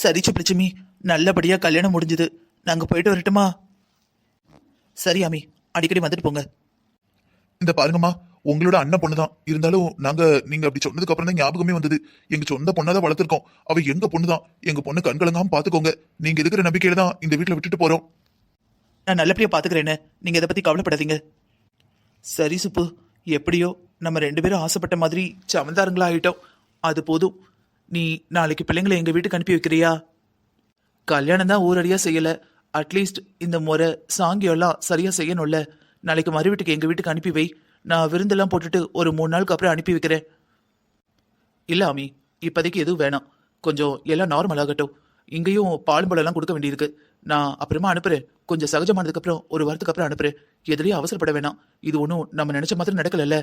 சரி சுப்லட்சுமி நல்லபடியா கல்யாணம் முடிஞ்சது. நாங்க போயிட்டு வரட்டுமா? சரி அமி அடிக்கடி வந்துட்டு போங்க. இந்த பாருங்கம்மா உங்களோட அண்ணன் பொண்ணு தான் இருந்தாலும் நாங்க நீங்க அப்படி சொன்னதுக்கு அப்புறம் தான் ஞாபகமே வந்தது. எங்க சொந்த பொண்ணை தான் வளர்த்துருக்கோம். அவ எங்க பொண்ணு தான் எங்க பொண்ணு கண்கலங்காம பாத்துக்கோங்க. நீங்க இருக்கிற நம்பிக்கையில தான் இந்த வீட்டுல விட்டுட்டு போறோம். நான் நல்லபடியா பாத்துக்கிறேன்னு நீங்க இதை பத்தி கவலைப்படாதீங்க. சரி சுப்பு எப்படியோ நம்ம ரெண்டு பேரும் ஆசைப்பட்ட மாதிரி சமந்தாருங்களா ஆயிட்டோம். அது போதும். நீ நாளைக்கு பிள்ளைங்களை எங்க வீட்டுக்கு அனுப்பி வைக்கிறியா? கல்யாணம் தான் ஊரடியா செய்யல. அட்லீஸ்ட் இந்த முறை சாங்கியெல்லாம் சரியாக சரியா செய்யணும்ல. நாளைக்கு மறு வீட்டுக்கு எங்க வீட்டுக்கு அனுப்பி வை. நான் விருந்தெல்லாம் போட்டுட்டு ஒரு மூணு நாளுக்கு அப்புறம் அனுப்பி வைக்கிறேன். இல்ல அமி இப்போதைக்கு எதுவும் வேணாம். கொஞ்சம் எல்லாம் நார்மல் ஆகட்டும். இங்கேயும் பால் பழம்லாம் கொடுக்க வேண்டியிருக்கு. நான் அப்புறமா அனுப்புறேன். கொஞ்சம் சகஜமானதுக்கு அப்புறம் ஒரு வாரத்துக்கு அப்புறம் அனுப்புறேன். எதுலயும் அவசரப்பட வேணாம். இது ஒன்றும் நம்ம நினைச்ச மாதிரி நடக்கலல்ல.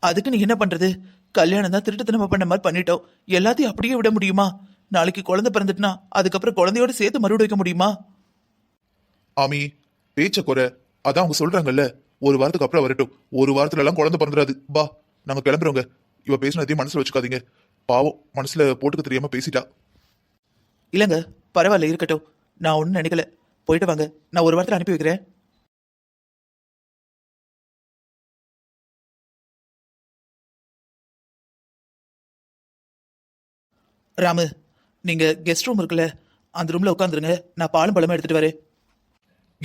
அதுக்கு நீ என்ன பண்றது? கல்யாணம் தான் திருட்டுத்தனமா பண்ண மாதிரி பண்ணிட்டோம். எல்லாத்தையும் அப்படியே விட முடியுமா? நாளைக்கு குழந்தை பிறந்துட்டுனா அதுக்கப்புறம் குழந்தையோட சேர்த்து மறுவடை வைக்க முடியுமா? ஆமி பேச்ச குறை. அதான் அவங்க சொல்றாங்கல்ல ஒரு வாரத்துக்கு அப்புறம் வரட்டும். ஒரு வாரத்துல எல்லாம் குழந்தை பிறந்துடாது. பா நாங்க கிளம்புறோங்க. இவ பேசினதையும் மனசுல வச்சுக்காதீங்க. பாவம் மனசுல போட்டுக்க தெரியாம பேசிட்டா. இல்லைங்க பரவாயில்ல இருக்கட்டும். நான் ஒன்றும் நினைக்கல. போயிட்டு வாங்க. நான் ஒரு வாரத்தில் அனுப்பி வைக்கிறேன். ராமு நீங்க கெஸ்ட் ரூம் இருக்குல்ல அந்த ரூம்ல உட்காந்துருங்க நான் பாலும் பழமும் எடுத்துட்டு வரேன்.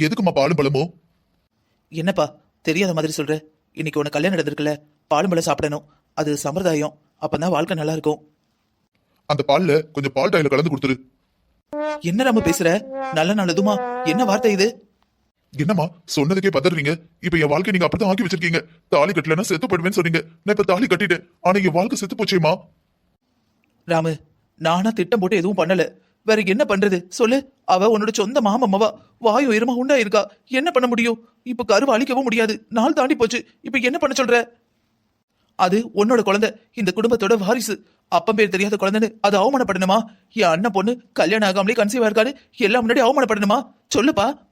எதுக்குமா பாலும் பழமும் என்னப்பா தெரியாத மாதிரி சொல்ற. இன்னைக்கு உனக்கு கல்யாணம் நடந்திருக்குல்ல பாலும் பழம் சாப்பிடணும். அது சம்பிரதாயம். அப்பதான் வாழ்க்கை நல்லா இருக்கும். அந்த பால்ல கொஞ்சம் பால் டாயில கலந்து கொடுத்துரு. என்ன ராமு பேசுற? நல்ல நல்லதுமா என்ன வார்த்தை இது? என்னம்மா சொன்னதுக்கே பதறீங்க இப்ப என் வாழ்க்கை நீங்க அப்படிதான் ஆக்கி வச்சிருக்கீங்க. தாலி கட்டலன்னா செத்து போயிடுவேன்னு சொன்னீங்க. நான் இப்ப தாலி கட்டிட்டேன். ஆனா என் வாழ்க்கை செத்து போச்சேமா ராமு நானா திட்டம் போட்டு எதுவும் பண்ணல. வேற என்ன பண்றது? சொல்லு. அவ உன்னோட சொந்த மாமம்மாவா வாயு உயரமா உண்டா இருக்கா? என்ன பண்ண முடியும்? இப்ப கருவை அழிக்கவும் முடியாது. நாள் தாண்டி போச்சு. இப்ப என்ன பண்ண சொல்ற? அது உன்னோட குழந்தை. இந்த குடும்பத்தோட வாரிசு. அப்பம் பேர் தெரியாத குழந்தைன்னு அது அவமானப்படணுமா என் அண்ணன் பொண்ணு கல்யாணம் ஆகாமலே கன்சீவா இருக்காரு எல்லாம் முன்னாடி அவமானப்படணுமா சொல்லுப்பா.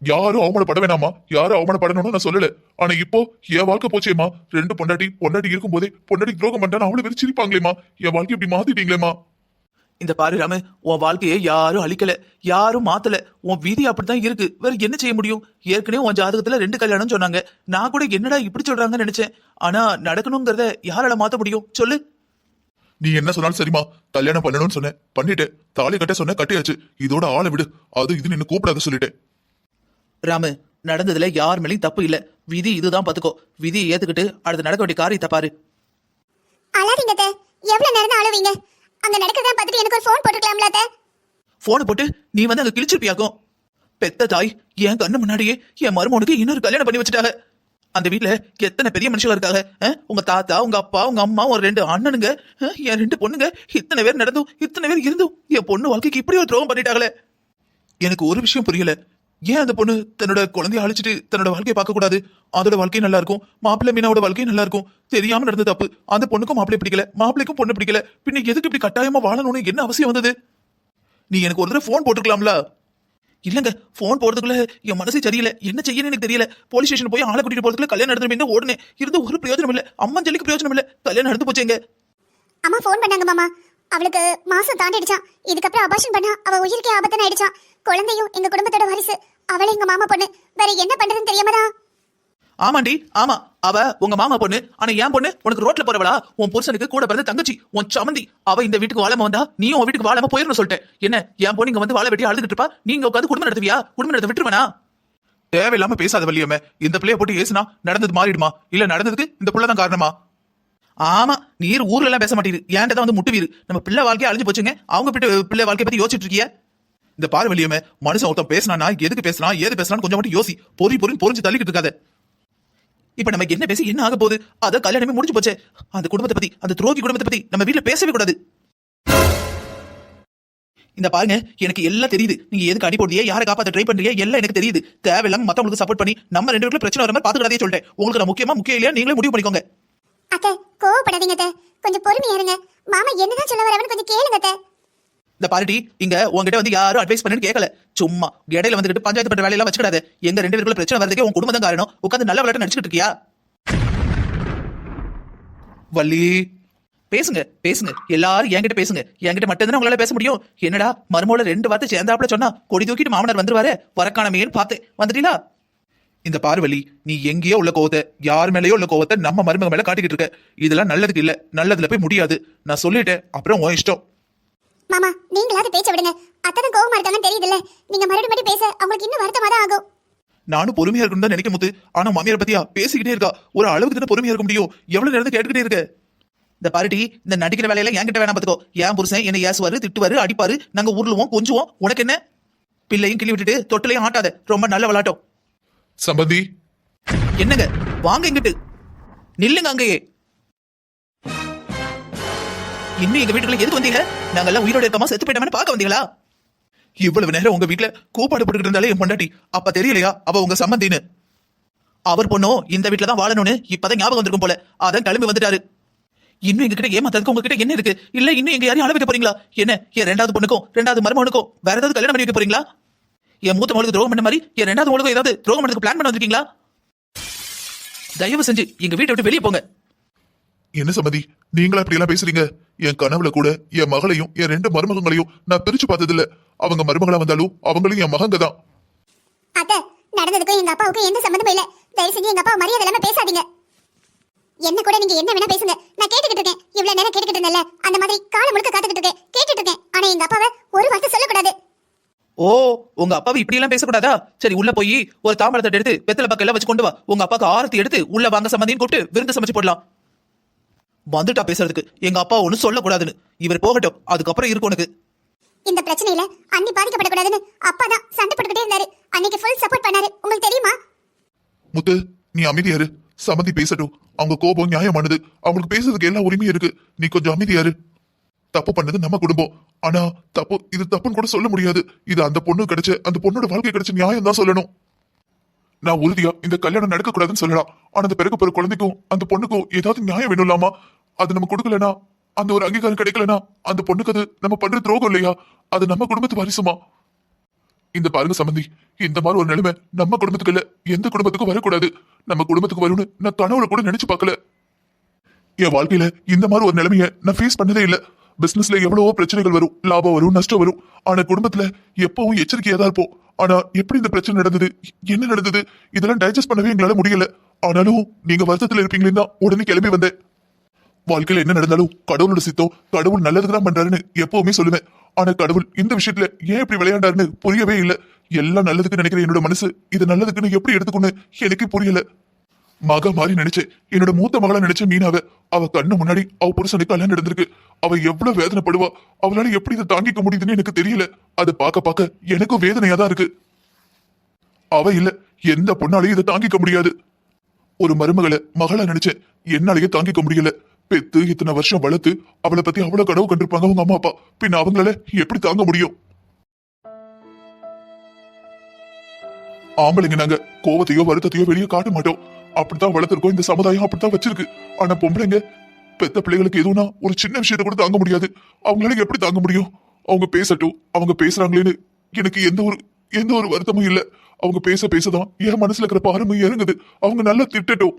யாரும் அவமானப்பட வேணாமா யாரும் அவமானப்படணும்னு நான் சொல்லல. ஆனா இப்போ என் வாழ்க்கை போச்சேமா ரெண்டு பொண்டாட்டி பொண்டாட்டி இருக்கும் போதே பொண்டாட்டி துரோகம் பண்ணா அவ்வளவு பேர் சிரிப்பாங்களேமா என் வாழ்க்கை இப்படி மாத்திட்டீங்களேமா இந்த பாரு ராமு உன் வாழ்க்கையை யாரும் அழிக்கல. யாரும் மாத்தல. உன் விதி அப்படித்தான் இருக்கு. வேற என்ன செய்ய முடியும்? ஏற்கனவே உன் ஜாதகத்துல ரெண்டு கல்யாணம் சொன்னாங்க. நான் கூட என்னடா இப்படி சொல்றாங்கன்னு நினைச்சேன். ஆனா நடக்கணுங்கிறத யாரால மாத்த முடியும்? சொல்லு. நீ என்ன சொன்னாலும் சரிம்மா. கல்யாணம் பண்ணணும்னு சொன்னேன். பண்ணிட்டேன். தாலி கட்ட சொன்ன கட்டியாச்சு. இதோட ஆளை விடு. அது இது நின்னு கூப்பிடாத சொல்லிட்டேன். ராமு நடந்ததுல யார் மேலயும் தப்பு இல்ல. விதி இதுதான் பாத்துக்கோ. விதியை ஏத்துக்கிட்டு அடுத்து நடக்க வேண்டிய காரியத்தை பாரு. அழாதீங்க அத்தை. எவ்வளவு நேரம் அழுவீங்க? அங்க நடக்கிறதா பார்த்துட்டு எனக்கு ஒரு ஃபோன் போட்டுக்கலாம்ல போனை போட்டு நீ வந்து அங்க கிழிச்சிருப்பியாக்கும். பெத்த தாய் என் கண்ணு முன்னாடியே என் மருமகனுக்கு இன்னொரு கல்யாணம் பண்ணி வச்சுட்டாங்க. அந்த வீட்ல எத்தனை பெரிய மனுஷங்க இருக்காங்க? உங்க தாத்தா உங்க அப்பா உங்க அம்மா ஒரு ரெண்டு அண்ணனுங்க? என் ரெண்டு பொண்ணுங்க. இத்தனை பேர் நடந்தும் இத்தனை பேர் இருந்தும் என் பொண்ணு வாழ்க்கைக்கு இப்படி ஒரு துரோகம் பண்ணிட்டாங்களே. எனக்கு ஒரு விஷயம் புரியல. ஏன் அந்த பொண்ணு தன்னோட குழந்தைய அழிச்சிட்டு தன்னோட வாழ்க்கையை பார்க்க கூடாது? அதோட வாழ்க்கை நல்லா இருக்கும். மாப்பிள்ளை மீனாவோட வாழ்க்கை நல்லா இருக்கும். தெரியாம நடந்த தப்பு. அந்த பொண்ணுக்கும் மாப்பிள்ளை பிடிக்கல. மாப்பிள்ளைக்கும் பொண்ணு பிடிக்கல. பின்ன எதுக்கு இப்படி கட்டாயமா வாழணும்னு என்ன அவசியம் வந்தது? நீ எனக்கு ஒரு தடவை ஃபோன் போட்டுக்கலாம்ல இல்லங்க ஃபோன் போறதுக்குள்ள என் மனசு சரியில்லை. என்ன செய்யணும்னு எனக்கு தெரியல. போலீஸ் ஸ்டேஷன் போய் ஆளை கூட்டிட்டு போறதுக்குள்ள கல்யாணம் நடந்து ஓடுனே இருந்து ஒரு பிரயோஜனம் இல்ல. அம்மன் ஜல்லிக்கு பிரயோஜனம் இல்ல. கல்யாணம் நடந்து போச்சேங்க அம்மா ஃபோன் பண்ணாங்க மாமா. அவளுக்கு மாசம் தாண்டிடுச்சான் இதுக்கப்புறம் அபாஷன் பண்ணா அவ உயிருக்கே ஆபத்தான ஆயிடுச்சான் குழந்தையும் எங்க குடும்பத்தோட வாரிசு. அவளை எங்க மாமா பொண்ணு. வேற என்ன பண்றதுன்னு தெரியாமதா ஆமாண்டி ஆமா. அவ உங்க மாமா பொண்ணு ஆனா என் பொண்ணு உனக்கு ரோட்ல போறவளா? உன் புருஷனுக்கு கூட பிறந்த தங்கச்சி உன் சமந்தி. அவ இந்த வீட்டுக்கு வாழாம வந்தா நீயும் உன் வீட்டுக்கு வாழாம போயிடணும் சொல்லிட்டேன். என்ன என் பொண்ணு இங்க வந்து வாழ வெட்டி அழுதுட்டு இருப்பா? நீங்க உட்காந்து குடும்பம் நடத்துவியா? குடும்பம் நடத்த விட்டுருவனா? தேவையில்லாம பேசாத வள்ளியம்மே. இந்த பிள்ளைய போட்டு ஏசுனா நடந்தது மாறிடுமா? இல்ல நடந்ததுக்கு இந்த புள்ள தான் காரணமா? ஆமா நீர் ஊர்ல எல்லாம் பேச மாட்டேங்குது. ஏன்டா வந்து முட்டு வீரு நம்ம பிள்ளை வாழ்க்கைய அழிஞ்சு போச்சுங்க. அவங்க பிள்ளை வாழ்க்கைய பத்தி யோசிச்சுட்டு இருக்கிய? இந்த பாரு வெளியுமே மனுஷன் ஒருத்தன் பேசினானா எதுக்கு பேசலாம் ஏது பேசலாம் கொஞ்சம் மட்டும் யோசி. பொறி பொறி பொறிஞ்சு தள்ளிக்கிட்டு இருக்காத. இப்ப நமக்கு என்ன பேசி என்ன ஆக போகுது அத கல்யாணமே முடிஞ்சு போச்சே. அந்த குடும்பத்தை பத்தி அந்த துரோகி குடும்பத்தை பத்தி நம்ம வீட்டுல பேசவே கூடாது. இந்த பாருங்க எனக்கு எல்லாம் தெரியுது. நீங்க எதுக்கு அடி போடுறிய? யாரை காப்பாத்த ட்ரை பண்றீங்க எல்லாம் எனக்கு தெரியுது. தேவையில்லாம மத்தவங்களுக்கு சப்போர்ட் பண்ணி நம்ம ரெண்டு பேருக்குள்ள பிரச்சனை வர மாதிரி பாத்துக்கிட்டே சொல்லிட்டேன் உங்களுக்கு நான் முக்கியமா முக்கியம் இல்லையா நீங்களே முடிவு பண்ணிக்கோங்க. அத்தை கோவப்படாதீங்க கொஞ்சம் பொறுமையா இருங்க. மாமா என்னதான் சொல்ல வரவன்னு கொஞ்சம் கேளுங்க அத்தை. இந்த பார்ட்டி இங்க உங்ககிட்ட வந்து யாரும் அட்வைஸ் பண்ணுன்னு கேட்கல சும்மா இடையில வந்துட்டு பஞ்சாயத்து பண்ற வேலையெல்லாம் வச்சுக்கிடாது. எங்க ரெண்டு பேருக்குள்ள பிரச்சனை வரதுக்கே உன் குடும்பம் தான் காரணம். உட்காந்து நல்ல விளையாட்டு நடிச்சுக்கிட்டு இருக்கியா? வள்ளி பேசுங்க பேசுங்க. எல்லாரும் என்கிட்ட பேசுங்க. என்கிட்ட மட்டும் உங்களால பேச முடியும். என்னடா மருமோல ரெண்டு வார்த்தை சேர்ந்தாப்புல சொன்னா கொடி தூக்கிட்டு மாமனார் வந்துருவாரு? வரக்கானமேன்னு பார்த்து வந்துட்டீங்களா? இந்த பார்வலி நீ எங்கேயோ உள்ள கோவத்தை யார் மேலேயோ உள்ள கோவத்தை நம்ம மருமக மேல காட்டிக்கிட்டு இருக்க. இதெல்லாம் நல்லதுக்கு இல்ல. நல்லதுல போய் முடியாது. நான் சொல்லிட்டேன். அப்புறம் உன் இஷ்டம். மாமா நீங்களாவது பேச்ச விடுங்க. அத்தனை கோவமா இருக்காங்கன்னு தெரியுதுல்ல. நீங்க மறுபடியும் மறுபடியும் பேச அவங்களுக்கு இன்னும் வருத்தமா தான் ஆகும். நானும் பொறுமையா இருக்கணும் தான் நினைக்க முத்து. ஆனா மாமியார் பத்தியா பேசிக்கிட்டே இருக்கா? ஒரு அளவுக்கு தானே பொறுமையா இருக்க முடியும்? எவ்வளவு நேரம் கேட்டுக்கிட்டே இருக்க? இந்த பாருட்டி இந்த நடிக்கிற வேலையில என்கிட்ட வேணாம் பாத்துக்கோ. என் புருஷன் என்னை ஏசுவாரு திட்டுவாரு அடிப்பாரு. நாங்க உருளுவோம் கொஞ்சுவோம். உனக்கு என்ன? பிள்ளையும் கிள்ளி விட்டுட்டு தொட்டிலையும் ஆட்டாத. ரொம்ப நல்ல விளாட்டம் சம்பந்தி. என்னங்க? வாங்க இங்கிட்டு. நில்லுங்க அங்கேயே. இன்னும் எங்க வீட்டுக்குள்ள எதுக்கு வந்தீங்க? நாங்கெல்லாம் உயிரோட இருக்கமா? செத்து போயிட்டோம்னு பார்க்க வந்தீங்களா? இவ்வளவு நேரம் உங்க வீட்டுல கூப்பாடு போட்டுக்கிட்டு இருந்தாலே என் பொண்டாட்டி. அப்ப தெரியலையா? அவ உங்க சம்மந்தின்னு அவர் பொண்ணும் இந்த வீட்டுல தான் வாழணும்னு இப்பதான் ஞாபகம் வந்திருக்கும் போல. அதான் கிளம்பி வந்துட்டாரு. இன்னும் எங்ககிட்ட ஏமாத்ததுக்கு உங்ககிட்ட என்ன இருக்கு? இல்ல இன்னும் எங்க யாரையும் அளவிக்க போறீங்களா? என்ன என் ரெண்டாவது பொண்ணுக்கும் ரெண்டாவது மருமகனுக்கும் வேற ஏதாவது கல்யாணம் பண்ணி வைக்க போறீங்களா? என் மூத்த மகளுக்கு துரோகம் பண்ண மாதிரி என் ரெண்டாவது மகளுக்கும் ஏதாவது துரோகம் பண்ணதுக்கு பிளான் பண்ண வந்திருக்கீங்களா? தயவு செஞ்சு எங்க வீட்டை விட்டு வெளியே போங்க. என்ன சம்மதி நீங்களா இப்படி எல்லாம் பேசுறீங்க? என் கனவுல கூட என் மகளையும் என் ரெண்டு மருமகங்களையும் நான் பிரிச்சு பார்த்தது இல்ல அவங்க மருமகளா வந்தாலும் அவங்களும் என் மகங்க தான். அத்தை நடந்ததுக்கும் எங்க அப்பாவுக்கும் எந்த சம்மந்தமும் இல்ல. தயவு செஞ்சு எங்க அப்பா மரியாதை இல்லாம பேசாதீங்க. என்ன கூட நீங்க என்ன வேணா பேசுங்க. நான் கேட்டுக்கிட்டு இருக்கேன். இவ்வளவு நேரம் கேட்டுக்கிட்டு இருந்தேன்ல அந்த மாதிரி காலம் முழுக்க காத்துக்கிட்டு இருக்கேன். கேட்டுட்டு இருக்கேன். ஆனா எங்க அப்பாவை ஒரு வார்த்தை சொல்லக்கூடாது. ஓ உங்க அப்பாவை இப்படி எல்லாம் பேசக்கூடாதா? சரி உள்ள போய் ஒரு தாமரத்தை எடுத்து வெத்தலை பக்கம் எல்லாம் வச்சு கொண்டு வா. உங்க அப்பாக்கு ஆரத்தி எடுத்து உள்ள வாங்க சம்மந்தின்னு கூப்பிட்டு விருந்து சமைச்சு போடலாம். வந்துட்டா பேசுறதுக்கு. எங்க அப்பா ஒன்னும் சொல்லக்கூடாதுன்னு. இவர் போகட்டும். அதுக்கப்புறம் இருக்கும் உனக்கு. இந்த பிரச்சனையில அண்ணி பாதிக்கப்படக்கூடாதுன்னு அப்பா தான் சண்டை போட்டுக்கிட்டே இருந்தாரு. அன்னைக்கு ஃபுல் சப்போர்ட் பண்ணாரு. உங்களுக்கு தெரியுமா? முத்து நீ அமைதியாரு சம்மதி பேசட்டும். அவங்க கோபம் நியாயமானது. அவங்களுக்கு பேசுறதுக்கு எல்லா உரிமையும் இருக்கு. நீ கொஞ்சம் அமைதியாரு தப்பு பண்ணது நம்ம குடும்பம். ஆனா தப்பு இது தப்புன்னு கூட சொல்ல முடியாது. இது அந்த பொண்ணு கிடைச்ச அந்த பொண்ணோட வாழ்க்கை கிடைச்ச நியாயம் தான் சொல்லணும். நான் உறுதியா இந்த கல்யாணம் நடக்க கூடாதுன்னு சொல்லலாம். ஆனா அந்த பிறகு பிற குழந்தைக்கும் அந்த பொண்ணுக்கும் ஏதாவது நியாயம் வேணும்லாமா? அது நம்ம கொடுக்கலனா அந்த ஒரு அங்கீகாரம் கிடைக்கலனா அந்த பொண்ணுக்கு அது நம்ம பண்ற துரோகம் இல்லையா? அது நம்ம குடும்பத்து வாரிசுமா? இந்த பாருங்க சம்பந்தி இந்த மாதிரி ஒரு நிலைமை நம்ம குடும்பத்துக்கு இல்ல எந்த குடும்பத்துக்கும் வரக்கூடாது. நம்ம குடும்பத்துக்கு வரும்னு நான் கனவுல கூட நினைச்சு பார்க்கல. என் வாழ்க்கையில இந்த மாதிரி ஒரு நிலைமைய நான் ஃபேஸ் பண்ணதே இல்ல. பிசினஸ்ல எவ்வளவோ பிரச்சனைகள் வரும் லாபம் வரும் நஷ்டம் வரும். ஆனா குடும்பத்துல எப்பவும் எச்சரிக்கையா தான் இருப்போம். ஆனா எப்படி இந்த பிரச்சனை நடந்தது என்ன நடந்தது இதெல்லாம் டைஜஸ்ட் பண்ணவே எங்களால முடியல. ஆனாலும் நீங்க வருத்தத்துல இருப்பீங்களேன்னு தான் உடனே கிளம்பி வந்தேன். வாழ்க்கையில என்ன நடந்தாலும் கடவுளோட சித்தம் கடவுள் நல்லதுக்கு தான் பண்றாருன்னு எப்பவுமே சொல்லுவேன். ஆனா கடவுள் இந்த விஷயத்துல ஏன் இப்படி விளையாண்டாருன்னு புரியவே இல்ல. எல்லாம் நல்லதுக்கு நினைக்கிற என்னோட மனசு இது நல்லதுக்குன்னு எப்படி எடுத்துக்கணும் எனக்கு புரியல. மக மாதிரி நினைச்சேன். என்னோட மூத்த மகளா நினைச்ச மீனாவ அவ கண்ணு முன்னாடி அவ புருஷனுக்கு கல்யாணம் நடந்திருக்கு. அவ எவ்வளவு வேதனைப்படுவா. அவளால எப்படி இதை தாங்கிக்க முடியுதுன்னு எனக்கு தெரியல. அதை பார்க்க பார்க்க எனக்கும் வேதனையா தான் இருக்கு. அவ இல்ல. எந்த பொண்ணாலையும் இதை தாங்கிக்க முடியாது. ஒரு மருமகளை மகளா நினைச்சேன். என்னாலேயே தாங்கிக்க முடியல. பெத்து இத்தனை வருஷம் வளர்த்து அவளை பத்தி அவ்வளவு கனவு கண்டிருப்பாங்க அவங்க அம்மா அப்பா. பின்ன அவங்களால எப்படி தாங்க முடியும்? ஆம்பளைங்க நாங்க கோவத்தையோ வருத்தத்தையோ வெளியே காட்ட மாட்டோம். அப்படித்தான் வளர்த்திருக்கோம் இந்த சமுதாயம் அப்படித்தான் வச்சிருக்கு. ஆனா பொம்பளைங்க பெத்த பிள்ளைகளுக்கு எதுவும்னா ஒரு சின்ன விஷயத்தை கூட தாங்க முடியாது. அவங்களால எப்படி தாங்க முடியும்? அவங்க பேசட்டும் அவங்க பேசுறாங்களேன்னு எனக்கு எந்த ஒரு எந்த ஒரு வருத்தமும் இல்லை. அவங்க பேச பேசதான் என் மனசுல இருக்கிற பாரமும் இறங்குது. அவங்க நல்லா திட்டட்டும்.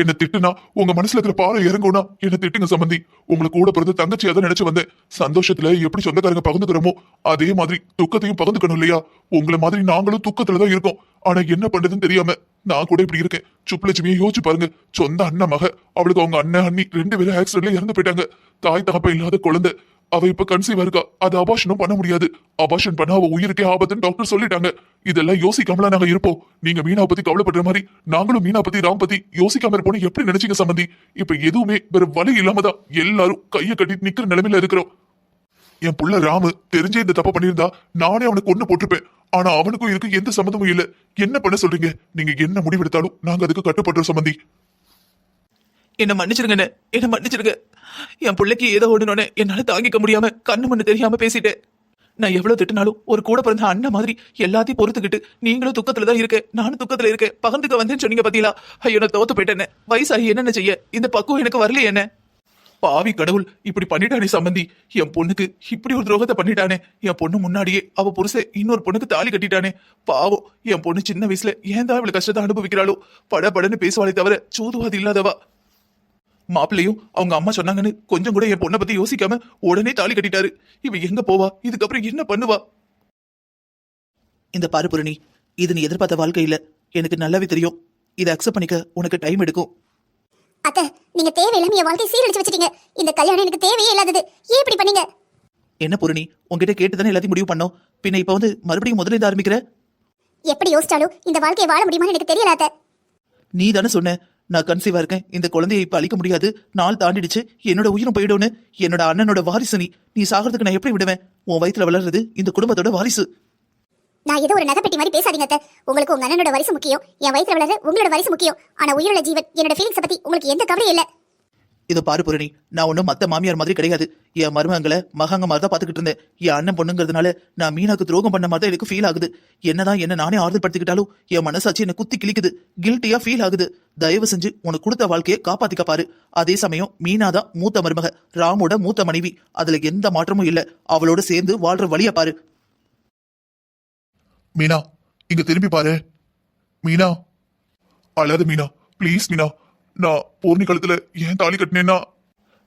என்ன திட்டுனா உங்க மனசுல இருக்கிற பாறை இறங்கும்னா என்ன திட்டுங்க சம்பந்தி? உங்களை கூட பிறந்த தங்கச்சியா தான் நினைச்சு வந்தேன். சந்தோஷத்துல எப்படி சொந்தக்காரங்க பகிர்ந்துக்கிறோமோ அதே மாதிரி துக்கத்தையும் பகிர்ந்துக்கணும் இல்லையா? உங்களை மாதிரி நாங்களும் துக்கத்துல தான் இருக்கோம். ஆனா என்ன பண்றதுன்னு தெரியாம நான் கூட இப்படி இருக்கேன். சுப்புலட்சுமியை யோசிச்சு பாருங்க. சொந்த அண்ணன் மக. அவளுக்கு அவங்க அண்ணன் அண்ணி ரெண்டு பேரும் ஆக்சிடென்ட்ல இறந்து போயிட்டாங்க. தாய் தகப்ப இல்லாத குழந்தை. அவ இப்ப கன்சீவ் இருக்கா? அது அபாஷனும் பண்ண முடியாது. அபாஷன் பண்ணா அவ உயிருக்கே ஆபத்துன்னு டாக்டர் சொல்லிட்டாங்க. இதெல்லாம் யோசிக்காமலா நாங்க இருப்போம். நீங்க மீனா பத்தி கவலைப்படுற மாதிரி நாங்களும் மீனா பத்தி ராம் பத்தி யோசிக்காம இருப்போம் எப்படி நினைச்சீங்க சம்பந்தி? இப்ப எதுவுமே வேற வழி இல்லாம தான் எல்லாரும் கைய கட்டிட்டு நிக்கிற நிலைமையில இருக்கிறோம். என் புள்ள ராமு தெரிஞ்சே இந்த தப்ப பண்ணியிருந்தா நானே அவனுக்கு கொண்டு போட்டிருப்பேன். ஆனா அவனுக்கும் இதுக்கு எந்த சம்மந்தமும் இல்ல. என்ன பண்ண சொல்றீங்க? நீங்க என்ன முடிவெடுத்தாலும் நாங்க அதுக்கு கட்டுப்படுறோம் சம்பந்தி. என்ன மன்னிச்சிருங்க என்ன மன்னிச்சிருங்க. என் பிள்ளைக்கு ஏதோ ஒண்ணுனோன்னு என்னால தாங்கிக்க முடியாம கண்ணு மண்ணு தெரியாம பேசிட்டேன் நான் எவ்வளவு திட்டினாலும் ஒரு கூட பிறந்த அண்ணன் மாதிரி எல்லாத்தையும் பொறுத்துக்கிட்டு நீங்களும் துக்கத்துல தான் இருக்க நானும் துக்கத்துல இருக்கேன். பகந்துக்க வந்தேன்னு சொன்னீங்க பாத்தீங்களா? ஐயோ நான் தோத்து போயிட்டேனே. வயசாகி என்னென்ன செய்ய? இந்த பக்குவம் எனக்கு வரலையே என்ன? பாவி கடவுள் இப்படி பண்ணிட்டானே சம்பந்தி. என் பொண்ணுக்கு இப்படி ஒரு துரோகத்தை பண்ணிட்டானே. என் பொண்ணு முன்னாடியே அவ புருஷன் இன்னொரு பொண்ணுக்கு தாலி கட்டிட்டானே. பாவம் என் பொண்ணு சின்ன வயசுல ஏன் தான் இவ்வளவு கஷ்டத்தை அனுபவிக்கிறாளோ? பட படன்னு பேசுவாளே தவிர சூதுவாதி இல்லாதவா? மாப்பிள்ளையும் அவங்க அம்மா சொன்னாங்கன்னு கொஞ்சம் கூட என் பொண்ணை பத்தி யோசிக்காம உடனே தாலி கட்டிட்டாரு. இவ எங்க போவா? இதுக்கப்புறம் என்ன பண்ணுவா? இந்த பாரு பூரணி இது நீ எதிர்பார்த்த வாழ்க்கை இல்ல எனக்கு நல்லாவே தெரியும். இதை அக்செப்ட் பண்ணிக்க உனக்கு டைம் எடுக்கும். அத்தை நீங்க தேவையில்லாம என் வாழ்க்கை சீரழிச்சு வச்சிட்டீங்க. இந்த கல்யாணம் எனக்கு தேவையே இல்லாதது. ஏன் இப்படி பண்ணீங்க? என்ன பூரணி உன்கிட்ட கேட்டு தானே எல்லாத்தையும் முடிவு பண்ணோம். பின்ன இப்ப வந்து மறுபடியும் முதல்ல இருந்து ஆரம்பிக்கிற? எப்படி யோசிச்சாலும் இந்த வாழ்க்கையை வாழ முடியுமான்னு எனக்கு தெரியல அத்தை. நீ தானே சொன்ன. நான் கன்சீவா இருக்கேன். இந்த குழந்தையை இப்ப அழிக்க முடியாது. நாள் தாண்டிடுச்சு. என்னோட உயிரும் போயிடும்னு. என்னோட அண்ணனோட வாரிசு நீ. நீ சாகிறதுக்கு நான் எப்படி விடுவேன்? உன் வயிற்றுல வளர்றது இந்த குடும்பத்தோட வாரிசு. நான் ஏதோ ஒரு நகைப்பெட்டி மாதிரி பேசாதீங்க அத்தை. உங்களுக்கு உங்க அண்ணனோட வரிசை முக்கியம். என் வயித்துல வளர உங்களோட வரிசை முக்கியம். ஆனா உயிருள்ள ஜீவன் என்னோட ஃபீலிங்ஸை பத்தி உங்களுக்கு எந்த கவலையும் இல்லை. இதை பாரு புரணி நான் ஒன்றும் மற்ற மாமியார் மாதிரி கிடையாது. என் மருமகங்களை மகாங்க மாதிரி தான் பார்த்துக்கிட்டு இருந்தேன். என் அண்ணன் பொண்ணுங்கிறதுனால நான் மீனாக்கு துரோகம் பண்ண மாதிரி தான் எனக்கு ஃபீல் ஆகுது. என்னதான் என்ன நானே ஆறுதல் படுத்திக்கிட்டாலும் என் மனசாட்சி என்ன குத்தி கிழிக்குது. கில்ட்டியா ஃபீல் ஆகுது. தயவு செஞ்சு உனக்கு கொடுத்த வாழ்க்கையை காப்பாத்திக்க பாரு. அதே சமயம் மீனா தான் மூத்த மருமக ராமோட மூத்த மனைவி. அதுல எந்த மாற்றமும் இல்லை. அவளோட சேர்ந்து வாழ்ற வழிய பாரு. மீனா இங்க திரும்பி பாரு. மீனா அழாத மீனா. ப்ளீஸ் மீனா. நான் பூர்ணி கழுத்துல ஏன் தாலி கட்டினேன்னா?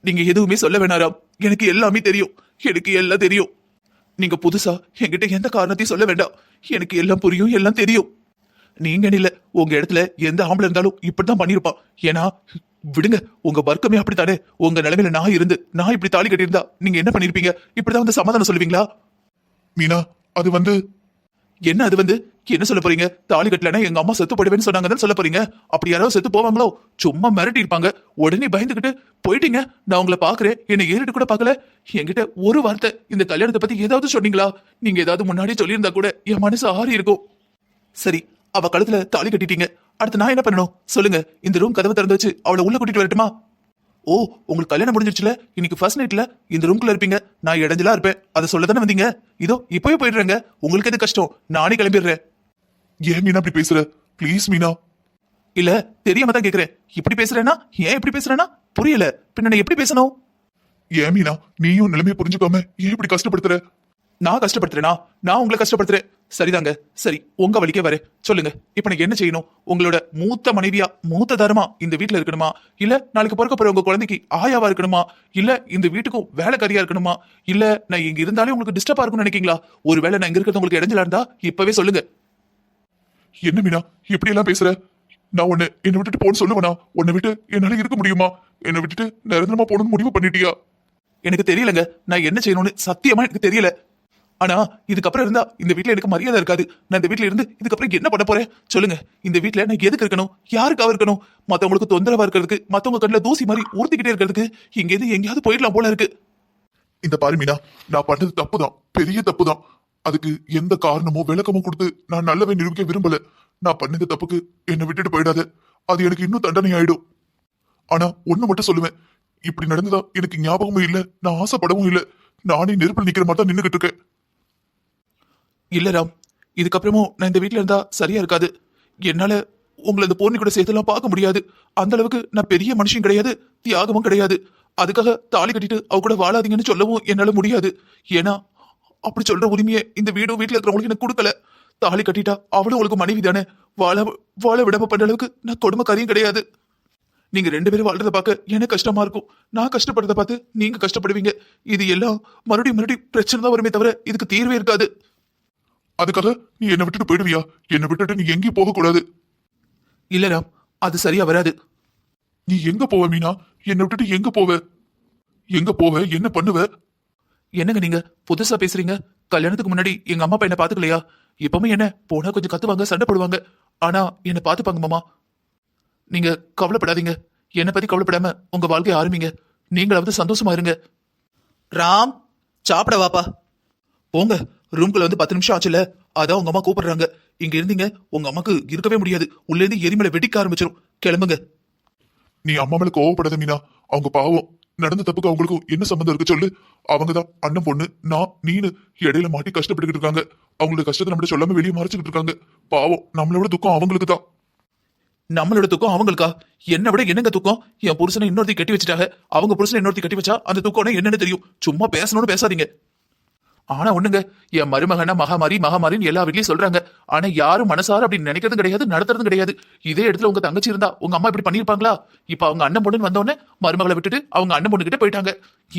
நீங்க எதுவுமே சொல்ல வேணாராம் எனக்கு எல்லாமே தெரியும். எனக்கு எல்லாம் தெரியும். நீங்க புதுசா என்கிட்ட எந்த காரணத்தையும் சொல்ல வேண்டாம். எனக்கு எல்லாம் புரியும் எல்லாம் தெரியும். நீங்க இல்ல உங்க இடத்துல எந்த ஆம்பளை இருந்தாலும் இப்படிதான் பண்ணிருப்பான் ஏன்னா விடுங்க உங்க வர்க்கமே அப்படித்தானே. உங்க நிலைமையில நான் இருந்து நான் இப்படி தாலி கட்டியிருந்தா நீங்க என்ன பண்ணிருப்பீங்க இப்படிதான் வந்து சமாதானம் சொல்லுவீங்களா? மீனா அது வந்து என்ன அது வந்து? என்ன சொல்ல போறீங்க? தாலி கட்டலனா எங்க அம்மா செத்து போடுவேன்னு சொன்னாங்கன்னு சொல்ல போறீங்க? அப்படி யாராவது செத்து போவாங்களோ? சும்மா மிரட்டி இருப்பாங்க. உடனே பயந்துகிட்டு போயிட்டீங்க நான் உங்களை பாக்குறேன் என்னை ஏறிட்டு கூட பாக்கல என்கிட்ட ஒரு வார்த்தை இந்த கல்யாணத்தை பத்தி ஏதாவது சொன்னீங்களா? நீங்க ஏதாவது முன்னாடியே சொல்லியிருந்தா கூட என் மனசு ஆறி இருக்கும். சரி அவ கழுத்துல தாலி கட்டிட்டீங்க. அடுத்து நான் என்ன பண்ணணும்? சொல்லுங்க. இந்த ரூம் கதவை திறந்து வச்சு அவளை உள்ள கூட்டிட்டு வரட்டுமா? ஓ உங்களுக்கு கல்யாணம் முடிஞ்சிருச்சுல? இன்னைக்கு ஃபர்ஸ்ட் நைட்ல இந்த ரூம்குள்ள இருப்பீங்க. நான் இடைஞ்சலா இருப்பேன். அதை சொல்ல தானே வந்தீங்க? இதோ இப்பவே போயிடுறேங்க. உங்களுக்கு எது கஷ்டம்? நானே கிளம்பிடுறேன். ஏன் மீனா இப்படி பேசுற? ப்ளீஸ் மீனா. இல்ல தெரியாம தான் கேக்குறேன். இப்படி பேசுறேன்னா ஏன் இப்படி பேசுறேன்னா புரியல. பின்ன எப்படி பேசணும்? ஏன் மீனா நீயும் நிலைமையை புரிஞ்சுக்காம ஏன் இப்படி கஷ்டப்படுத்துற? நான் கஷ்டப்படுத்துறேனா? நான் உங்களை கஷ்டப்படுத்துறேன். சரிதாங்க சரி உங்க வழிக்கே வரேன். சொல்லுங்க இப்ப எனக்கு என்ன செய்யணும்? உங்களோட மூத்த மனைவியா மூத்த தரமா இந்த வீட்ல இருக்கணுமா? இல்ல நாளைக்கு பிறக்க போற உங்க குழந்தைக்கு ஆயாவா இருக்கணுமா? இல்ல இந்த வீட்டுக்கும் வேலைக்காரியா இருக்கணுமா? இல்ல நான் இங்க இருந்தாலே உங்களுக்கு டிஸ்டர்பா இருக்கும்னு நினைக்கீங்களா ஒருவேளை நான் இங்க இருக்கிறது உங்களுக்கு இடைஞ்சலா இருந்தா இப்பவே சொல்லுங்க. என்ன மீனா? இப்படி எல்லாம் பேசுற? நான் உன்னை என்னை விட்டுட்டு போன்னு சொல்லுவேனா? உன்னை விட்டு என்னால இருக்க முடியுமா? என்னை விட்டுட்டு நிரந்தரமா போகணும்னு முடிவு பண்ணிட்டியா? எனக்கு தெரியலங்க. நான் என்ன செய்யணும்னு சத்தியமா எனக்கு தெரியல. ஆனா இதுக்கப்புறம் இருந்தா இந்த வீட்டுல எனக்கு மரியாதை இருக்காது. நான் இந்த வீட்டுல இருந்து இதுக்கப்புறம் என்ன பண்ண போறேன்? சொல்லுங்க. இந்த வீட்டுல நான் எதுக்கு இருக்கணும்? யாருக்காக இருக்கணும்? மத்தவங்களுக்கு தொந்தரவா இருக்கிறதுக்கு மத்தவங்க கண்ணில் தூசி மாதிரி ஊர்த்திக்கிட்டே இருக்கிறதுக்கு இங்க இருந்து எங்கேயாவது போயிடலாம் போல இருக்கு. இந்த பாரு மீனா நான் பண்ணது தப்புதான். பெரிய தப்புதான். அதுக்கு எந்த காரணமோ விளக்கமோ கொடுத்து நான் நல்லவே நிரூபிக்க விரும்பல. நான் பண்ணது தப்புக்கு என்னை விட்டுட்டு போயிடாத. அது எனக்கு இன்னும் தண்டனை ஆயிடும் ஆனா ஒண்ணு மட்டும் சொல்லுவேன். இப்படி நடந்ததா எனக்கு ஞாபகமும் இல்ல. நான் ஆசைப்படவும் இல்ல. நானே நெருப்பில் நிக்கிற மாதிரி தான் நின்னுகிட்டு இருக்கேன். இல்ல ராம் இதுக்கப்புறமும் நான் இந்த வீட்டுல இருந்தா சரியா இருக்காது. என்னால உங்களை இந்த பொண்ணு கூட சேர்த்துலாம் பார்க்க முடியாது. அந்த அளவுக்கு நான் பெரிய மனுஷன் கிடையாது தியாகமும் கிடையாது. அதுக்காக தாலி கட்டிட்டு அவ கூட வாழாதீங்கன்னு சொல்லவும் என்னால முடியாது. ஏன்னா அப்படி சொல்ற உரிமையை இந்த வீடும் வீட்டுல இருக்கிறவங்களுக்கு எனக்கு கொடுக்கல. தாலி கட்டிட்டா அவளும் உங்களுக்கு மனைவி தானே. வாழ வாழ விடாம பண்ற அளவுக்கு நான் கொடுமைக்காரியும் கிடையாது. நீங்க ரெண்டு பேரும் வாழ்றத பார்க்க எனக்கு கஷ்டமா இருக்கும். நான் கஷ்டப்படுறத பார்த்து நீங்க கஷ்டப்படுவீங்க. இது எல்லாம் மறுபடியும் மறுபடியும் பிரச்சனை தான் வருமே தவிர இதுக்கு தீர்வே இருக்காது. அதுக்காக நீ என்னை விட்டுட்டு போயிடுவியா? என்னை விட்டுட்டு நீ எங்கேயும் போக கூடாது. அது சரியா வராது. நீ எங்க போவ மீனா? என்னை விட்டுட்டு எங்க போவ? எங்க போவ? என்ன பண்ணுவ? என்னங்க நீங்க? புதுசா பேசுறீங்க. கல்யாணத்துக்கு முன்னாடி எங்க அம்மா அப்பா என்ன பாத்துக்கலையா இப்பவுமே என்ன போனா கொஞ்சம் கத்துவாங்க சண்டை போடுவாங்க. ஆனா என்ன பாத்துப்பாங்க மாமா. நீங்க கவலைப்படாதீங்க. என்னை பத்தி கவலைப்படாம உங்க வாழ்க்கைய ஆரம்பிங்க. நீங்களாவது சந்தோஷமா இருங்க. ராம் சாப்பிட வாப்பா. போங்க. ரூம்குள்ள வந்து பத்து நிமிஷம் ஆச்சுல அதான் உங்க அம்மா கூப்பிடுறாங்க. இங்க இருந்தீங்க. உங்க அம்மாக்கு இருக்கவே முடியாது. உள்ள இருந்து எரிமலை வெடிக்க ஆரம்பிச்சிடும் கிளம்புங்க. நீ அம்மா மேல கோவப்படாத மீனா. அவங்க பாவம். நடந்த தப்புக்கு அவங்களுக்கும் என்ன சம்மந்தம் இருக்கு சொல்லு? அவங்க தான் அண்ணன் பொண்ணு நான் நீனு இடையில மாட்டி கஷ்டப்பட்டுக்கிட்டு இருக்காங்க. அவங்களோட கஷ்டத்தை நம்மள சொல்லாம வெளியே மறைச்சிக்கிட்டு இருக்காங்க. பாவம் நம்மளோட துக்கம் அவங்களுக்கு தான் நம்மளோட துக்கம் அவங்களுக்கா? என்ன விட என்னங்க துக்கம்? என் புருஷனை இன்னொருத்தி கட்டி வச்சுட்டாங்க. அவங்க புருஷனை இன்னொருத்தி கட்டி வச்சா அந்த துக்கம் என்னன்னு தெரியும். சும்மா பேசணும்னு பேசாதீங்க. ஆனா ஒண்ணுங்க என் மருமகனா மகாமாரி மகாமாரின்னு எல்லா வீட்லயும் சொல்றாங்க. ஆனா யாரும் மனசார அப்படி நினைக்கிறதும் கிடையாது நடத்துறதும் கிடையாது. இதே இடத்துல உங்க தங்கச்சி இருந்தா உங்க அம்மா இப்படி பண்ணிருப்பாங்களா இப்ப அவங்க அண்ணன் பொண்ணுன்னு வந்தோடனே மருமகளை விட்டுட்டு அவங்க அண்ணன் பொண்ணு கிட்ட போயிட்டாங்க.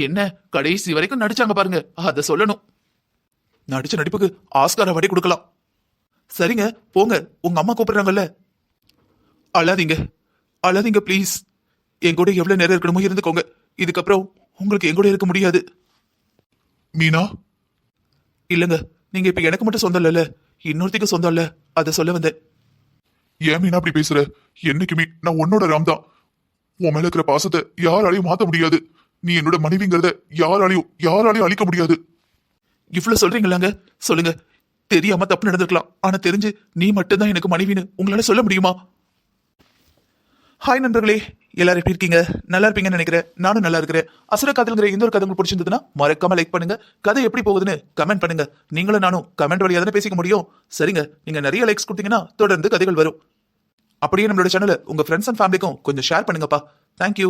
என்ன கடைசி வரைக்கும் நடிச்சாங்க பாருங்க அதை சொல்லணும். நடிச்ச நடிப்புக்கு ஆஸ்கார வடி கொடுக்கலாம். சரிங்க போங்க உங்க அம்மா கூப்பிடுறாங்கல்ல. அழாதீங்க அழாதீங்க ப்ளீஸ் என் கூட எவ்வளவு நேரம் இருக்கணுமோ இருந்துக்கோங்க. இதுக்கப்புறம் உங்களுக்கு என் கூட இருக்க முடியாது. மீனா? இல்லங்க நீங்க இப்ப எனக்கு மட்டும் சொந்தம் இல்லைல்ல இன்னொருத்திக்கு சொந்தம் இல்ல அதை சொல்ல வந்தேன். ஏன் மீனா அப்படி பேசுற? என்னைக்குமே நான் உன்னோட ராம் தான் உன் மேல இருக்கிற பாசத்தை யாராலையும் மாத்த முடியாது. நீ என்னோட மனைவிங்கிறத யாராலையும் யாராலையும் அழிக்க முடியாது. இவ்வளவு சொல்றீங்களாங்க? சொல்லுங்க. தெரியாம தப்பு நடந்திருக்கலாம். ஆனா தெரிஞ்சு நீ மட்டும்தான் எனக்கு மனைவின்னு உங்களால சொல்ல முடியுமா? ஹாய் நண்பர்களே. எல்லாரும் எப்படி இருக்கீங்க? நல்லா இருப்பீங்கன்னு நினைக்கிறேன். நானும் நல்லா இருக்கிறேன். அசுர கதைங்கிற இந்த ஒரு கதை உங்களுக்கு பிடிச்சிருந்ததுன்னா மறக்காம லைக் பண்ணுங்க. கதை எப்படி போகுதுன்னு கமெண்ட் பண்ணுங்க. நீங்களும் நானும் கமெண்ட் வழியாக தானே பேசிக்க முடியும். சரிங்க நீங்க நிறைய லைக்ஸ் கொடுத்தீங்கன்னா தொடர்ந்து கதைகள் வரும். அப்படியே நம்மளோட சேனலை உங்க ஃப்ரெண்ட்ஸ் அண்ட் ஃபேமிலிக்கும் கொஞ்சம் ஷேர் பண்ணுங்கப்பா. தேங்க்யூ